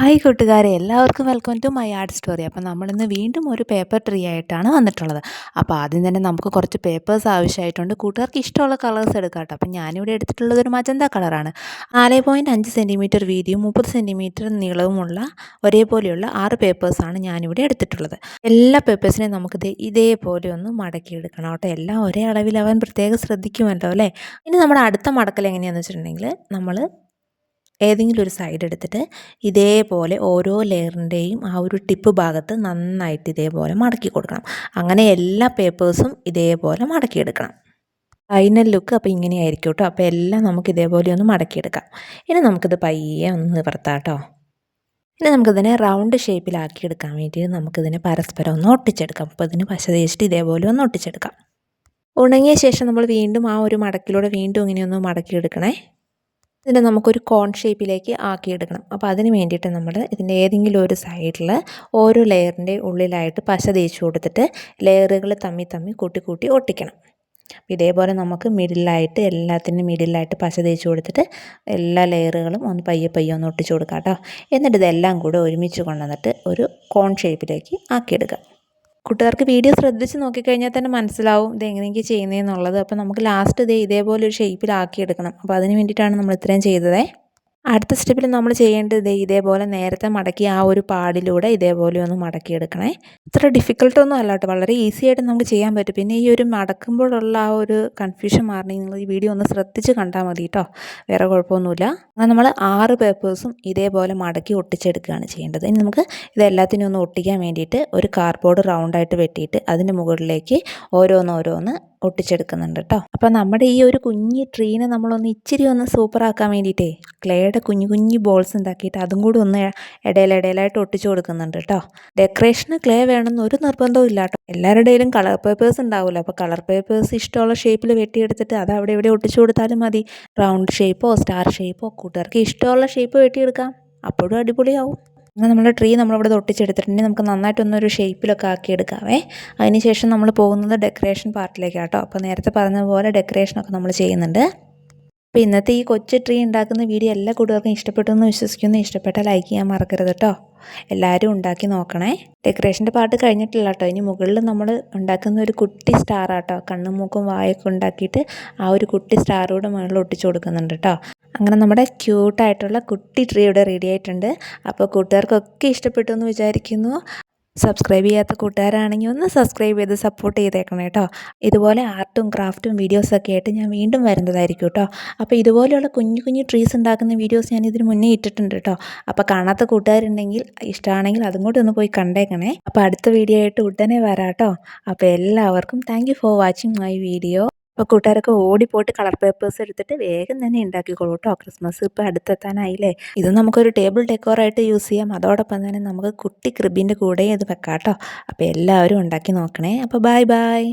Hi കൂട്ടുകാരെ എല്ലാവർക്കും welcome to my art story അപ്പോൾ നമ്മളിന്ന് വീണ്ടും ഒരു പേപ്പർ ട്രീ ആയിട്ടാണ് വന്നിട്ടുള്ളത്. അപ്പോൾ ആദ്യം തന്നെ നമുക്ക് കുറച്ച് പേപ്പേഴ്സ് ആവശ്യമായിട്ടുണ്ട്. കൂട്ടുകാർക്ക് ഇഷ്ടമുള്ള കളേഴ്സ് എടുക്കാം കേട്ടോ. അപ്പോൾ ഞാനിവിടെ എടുത്തിട്ടുള്ളത് ഒരു മജന്ത കളറാണ് നാല് പോയിന്റ് അഞ്ച് സെന്റിമീറ്റർ വീതിയും മുപ്പത് സെന്റിമീറ്റർ നീളവുമുള്ള ഒരേപോലെയുള്ള ആറ് പേപ്പേഴ്സാണ് ഞാനിവിടെ എടുത്തിട്ടുള്ളത്. എല്ലാ പേപ്പേഴ്സിനെയും നമുക്ക് ഇതേപോലെ ഒന്ന് മടക്കിയെടുക്കണം കേട്ടോ. എല്ലാം ഒരേ അളവിൽ അവൻ പ്രത്യേകം ശ്രദ്ധിക്കുമല്ലോ അല്ലേ? ഇനി നമ്മുടെ അടുത്ത മടക്കൽ എങ്ങനെയാണെന്ന് വെച്ചിട്ടുണ്ടെങ്കിൽ നമ്മൾ ഏതെങ്കിലും ഒരു സൈഡ് എടുത്തിട്ട് ഇതേപോലെ ഓരോ ലെയറിന്റെയും ആ ഒരു ടിപ്പ് ഭാഗത്ത് നന്നായിട്ട് ഇതേപോലെ മടക്കി കൊടുക്കണം. അങ്ങനെ എല്ലാ പേപ്പേഴ്സും ഇതേപോലെ മടക്കിയെടുക്കണം. ഫൈനൽ ലുക്ക് അപ്പോൾ ഇങ്ങനെയായിരിക്കും കേട്ടോ അപ്പോൾ എല്ലാം നമുക്ക് ഇതേപോലെ ഒന്ന് മടക്കിയെടുക്കാം. ഇനി നമുക്കിത് പയ്യെ ഒന്ന് നിവർത്താം കേട്ടോ ഇനി നമുക്കിതിനെ റൗണ്ട് ഷേപ്പിലാക്കി എടുക്കാൻ വേണ്ടി നമുക്കിതിനെ പരസ്പരം ഒന്ന് ഒട്ടിച്ചെടുക്കാം. അപ്പോൾ ഇതിന് പശ തേച്ചിട്ട് ഇതേപോലെ ഒന്ന് ഒട്ടിച്ചെടുക്കാം. ഉണങ്ങിയ ശേഷം നമ്മൾ വീണ്ടും ആ ഒരു മടക്കിലൂടെ വീണ്ടും ഇങ്ങനെ ഒന്ന് മടക്കിയെടുക്കണേ. ഇതിനെ നമുക്കൊരു കോൺ ഷേപ്പിലേക്ക് ആക്കിയെടുക്കണം. അപ്പോൾ അതിന് വേണ്ടിയിട്ട് നമ്മൾ ഇതിന്റെ ഏതെങ്കിലും ഒരു സൈഡിൽ ഓരോ ലെയറിന്റെ ഉള്ളിലായിട്ട് പശ തേച്ച് കൊടുത്തിട്ട് ലെയറുകൾ തമ്മി തമ്മി കൂട്ടി കൂട്ടി ഒട്ടിക്കണം. ഇതേപോലെ നമുക്ക് മിഡിലായിട്ട് എല്ലാത്തിനും മിഡിലായിട്ട് പശ തേച്ച് കൊടുത്തിട്ട് എല്ലാ ലെയറുകളും ഒന്ന് പയ്യെ പയ്യെ ഒന്ന് ഒട്ടിച്ച് കൊടുക്കാം കേട്ടോ. എന്നിട്ട് ഇതെല്ലാം കൂടെ ഒരുമിച്ച് കൊണ്ടുവന്നിട്ട് ഒരു കോൺ ഷേപ്പിലേക്ക് ആക്കിയെടുക്കുക കൂട്ടുകാർക്ക് വീഡിയോ ശ്രദ്ധിച്ച് നോക്കിക്കഴിഞ്ഞാൽ തന്നെ മനസ്സിലാവും ഇത് എങ്ങനെയൊക്കെ ചെയ്യുന്നതെന്നുള്ളത്. അപ്പോൾ നമുക്ക് ലാസ്റ്റ് ഇത് ഇതേപോലെ ഒരു ഷേപ്പിലാക്കിയെടുക്കണം അപ്പോൾ അതിന് വേണ്ടിയിട്ടാണ് നമ്മൾ ഇത്രയും ചെയ്തതേ. അടുത്ത സ്റ്റെപ്പിൽ നമ്മൾ ചെയ്യേണ്ടത് ഇതേപോലെ നേരത്തെ മടക്കി ആ ഒരു പാടിലൂടെ ഇതേപോലെ ഒന്ന് മടക്കിയെടുക്കണേ. ഇത്ര ഡിഫിക്കൽട്ടൊന്നും അല്ല കേട്ടോ. വളരെ ഈസി ആയിട്ട് നമുക്ക് ചെയ്യാൻ പറ്റും. പിന്നെ ഈ ഒരു മടക്കുമ്പോഴുള്ള ആ ഒരു കൺഫ്യൂഷൻ മാറണമെങ്കിൽ നിങ്ങൾ ഈ വീഡിയോ ഒന്ന് ശ്രദ്ധിച്ച് കണ്ടാൽ മതി കേട്ടോ. വേറെ കുഴപ്പമൊന്നുമില്ല. അങ്ങനെ നമ്മൾ ആറ് പേപ്പേഴ്സും ഇതേപോലെ മടക്കി ഒട്ടിച്ചെടുക്കുകയാണ് ചെയ്യേണ്ടത്. ഇനി നമുക്ക് ഇതെല്ലാത്തിനും ഒന്ന് ഒട്ടിക്കാൻ വേണ്ടിയിട്ട് ഒരു കാർഡ്ബോർഡ് റൗണ്ടായിട്ട് വെട്ടിയിട്ട് അതിന്റെ മുകളിലേക്ക് ഓരോന്നോരോന്ന് ഒട്ടിച്ചെടുക്കുന്നുണ്ട് കേട്ടോ അപ്പോൾ നമ്മുടെ ഈ ഒരു കുഞ്ഞി ട്രീനെ നമ്മളൊന്ന് ഇച്ചിരി ഒന്ന് സൂപ്പറാക്കാൻ വേണ്ടിയിട്ടേ ക്ലേയുടെ കുഞ്ഞു കുഞ്ഞു ബോൾസ് ഉണ്ടാക്കിയിട്ട് അതും കൂടി ഒന്ന് ഇടയിലിടയിലായിട്ട് ഒട്ടിച്ചു കൊടുക്കുന്നുണ്ട് കേട്ടോ ഡെക്കറേഷന് ക്ലേ വേണമെന്ന് ഒരു നിർബന്ധവും ഇല്ല കേട്ടോ എല്ലാവരുടെയിലും കളർ പേപ്പേഴ്സ് ഉണ്ടാവില്ല അപ്പോൾ കളർ പേപ്പേഴ്സ് ഇഷ്ടമുള്ള ഷേപ്പിൽ വെട്ടിയെടുത്തിട്ട് അത് അവിടെ ഇവിടെ ഒട്ടിച്ചു കൊടുത്താലും മതി. റൗണ്ട് ഷേപ്പോ സ്റ്റാർ ഷേപ്പോ കൂട്ടുകാർക്ക് ഇഷ്ടമുള്ള ഷേപ്പ് വെട്ടിയെടുക്കാം. അപ്പോഴും അടിപൊളിയാവും. അങ്ങനെ നമ്മുടെ ട്രീ നമ്മളിവിടെ ഒട്ടിച്ചെടുത്തിട്ടുണ്ടെങ്കിൽ നമുക്ക് നന്നായിട്ടൊന്നൊരു ഷേപ്പിലൊക്കെ ആക്കി എടുക്കാവേ അതിനുശേഷം നമ്മൾ പോകുന്നത് ഡെക്കറേഷൻ പാർട്ടിലേക്ക് കേട്ടോ. അപ്പോൾ നേരത്തെ പറഞ്ഞ പോലെ ഡെക്കറേഷനൊക്കെ നമ്മൾ ചെയ്യുന്നുണ്ട്. അപ്പോൾ ഇന്നത്തെ ഈ കൊച്ചു ട്രീ ഉണ്ടാക്കുന്ന വീഡിയോ എല്ലാ കൂട്ടുകാർക്കും ഇഷ്ടപ്പെട്ടു എന്ന് വിശ്വസിക്കുന്നു. ഇഷ്ടപ്പെട്ടാൽ ലൈക്ക് ചെയ്യാൻ മറക്കരുത് കേട്ടോ. എല്ലാവരും ഉണ്ടാക്കി നോക്കണേ. ഡെക്കറേഷന്റെ പാട്ട് കഴിഞ്ഞിട്ടില്ല കേട്ടോ. ഇനി മുകളിൽ നമ്മൾ ഉണ്ടാക്കുന്ന ഒരു കുട്ടി സ്റ്റാർ ആട്ടോ കണ്ണും മൂക്കും വായൊക്കെ ഉണ്ടാക്കിയിട്ട് ആ ഒരു കുട്ടി സ്റ്റാറോട് മുകളിൽ ഒട്ടിച്ചു കൊടുക്കുന്നുണ്ട് കേട്ടോ. അങ്ങനെ നമ്മുടെ ക്യൂട്ടായിട്ടുള്ള കുട്ടി ട്രീ ഇവിടെ റെഡി ആയിട്ടുണ്ട്. അപ്പോൾ കൂട്ടുകാർക്കൊക്കെ ഇഷ്ടപ്പെട്ടു എന്ന് വിചാരിക്കുന്നു. സബ്സ്ക്രൈബ് ചെയ്യാത്ത കൂട്ടുകാരാണെങ്കിൽ ഒന്ന് സബ്സ്ക്രൈബ് ചെയ്ത് സപ്പോർട്ട് ചെയ്തേക്കണം കേട്ടോ. ഇതുപോലെ ആർട്ടും ക്രാഫ്റ്റും വീഡിയോസൊക്കെ ആയിട്ട് ഞാൻ വീണ്ടും വരുന്നതായിരിക്കും കേട്ടോ. അപ്പോൾ ഇതുപോലെയുള്ള കുഞ്ഞു കുഞ്ഞു ട്രീസ് ഉണ്ടാക്കുന്ന വീഡിയോസ് ഞാൻ ഇതിന് മുന്നേ ഇട്ടിട്ടുണ്ട് കേട്ടോ. അപ്പോൾ കാണാത്ത കൂട്ടുകാരുണ്ടെങ്കിൽ ഇഷ്ടമാണെങ്കിൽ അതും കൂടി ഒന്ന് പോയി കണ്ടേക്കണേ. അപ്പോൾ അടുത്ത വീഡിയോ ആയിട്ട് ഉടനെ വരാം കേട്ടോ. അപ്പോൾ എല്ലാവർക്കും thank for watching my video അപ്പോൾ കൂട്ടുകാരൊക്കെ ഓടിപ്പോയിട്ട് കളർ പേപ്പേഴ്സ് എടുത്തിട്ട് വേഗം തന്നെ ഉണ്ടാക്കിക്കോളൂ കേട്ടോ ക്രിസ്മസ് ഇപ്പോൾ അടുത്തെത്താനായില്ലേ? ഇത് നമുക്കൊരു ടേബിൾ ഡെക്കോറായിട്ട് യൂസ് ചെയ്യാം. അതോടൊപ്പം തന്നെ നമുക്ക് കുട്ടി ക്രിബിന്റെ കൂടെ ഇത് വെക്കാം കേട്ടോ അപ്പോൾ എല്ലാവരും ഉണ്ടാക്കി നോക്കണേ. അപ്പോൾ ബായ് ബായ്